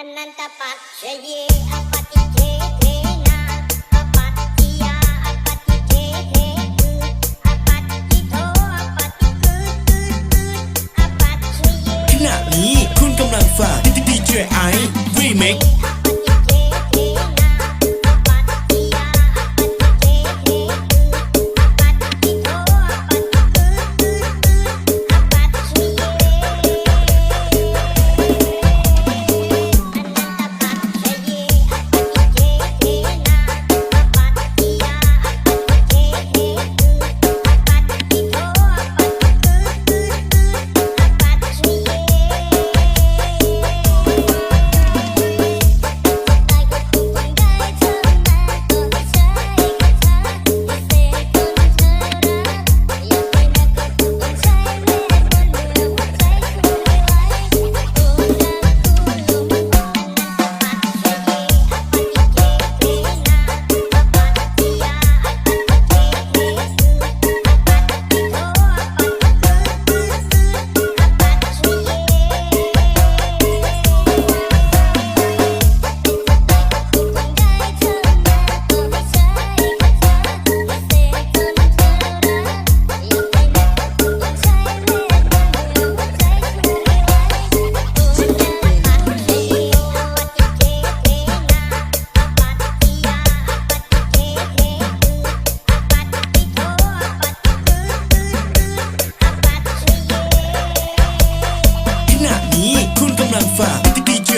อนันตปัจเจเยอปฏิเทเทนาอปัตติยาอปฏิเทเทคืออปัตติโทอปฏิคือคือคืออปัจเจเยขณะนี้คุณกำลังฟังดีเจไอรีเมค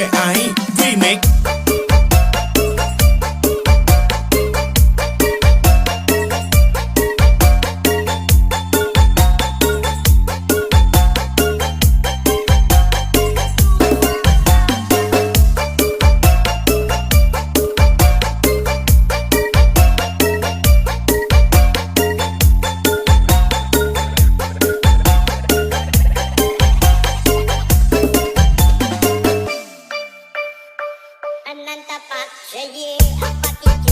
งดีเจไอ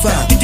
Viva!